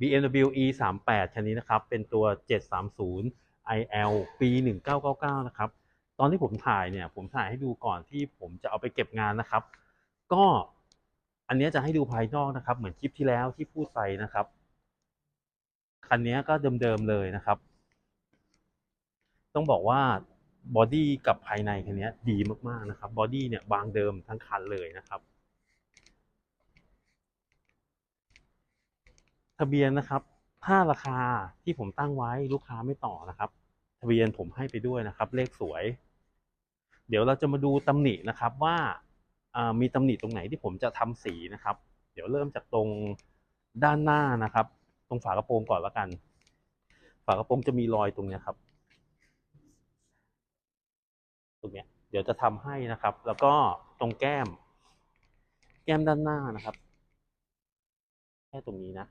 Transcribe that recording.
BMW E 3 8 คันนี้นะครับ เป็นตัว 730 IL ปี 1999 นะครับ ตอนที่ผมถ่ายเนี่ย ผมถ่ายให้ดูก่อนที่ผมจะเอาไปเก็บงานนะครับ ก็อันนี้จะให้ดูภายนอกนะครับ เหมือนคลิปที่แล้วที่พูดไปนะครับ คันนี้ก็เดิมๆเลยนะครับ ต้องบอกว่าบอดี้กับภายในคันนี้ดีมากๆนะครับ บอดี้เนี่ยบางเดิมทั้งคันเลยนะครับ ทะเบียนนะครับ ถ้าราคาที่ผมตั้งไว้ลูกค้าไม่ต่อนะครับ ทะเบียนผมให้ไปด้วยนะครับ เลขสวย เดี๋ยวเราจะมาดูตำหนินะครับว่ามีตำหนิตรงไหนที่ผมจะทำสีนะครับ เดี๋ยวเริ่มจากตรงด้านหน้านะครับ ตรงฝากระโปรงก่อนล้วกัน ฝากระโปรงจะมีรอยตรงนี้ครับตรงเนี้ยเดี๋ยวจะทำให้นะครับ แล้วก็ตรงแก้ม แก้มด้านหน้านะครับ แค่ตรงนี้นะ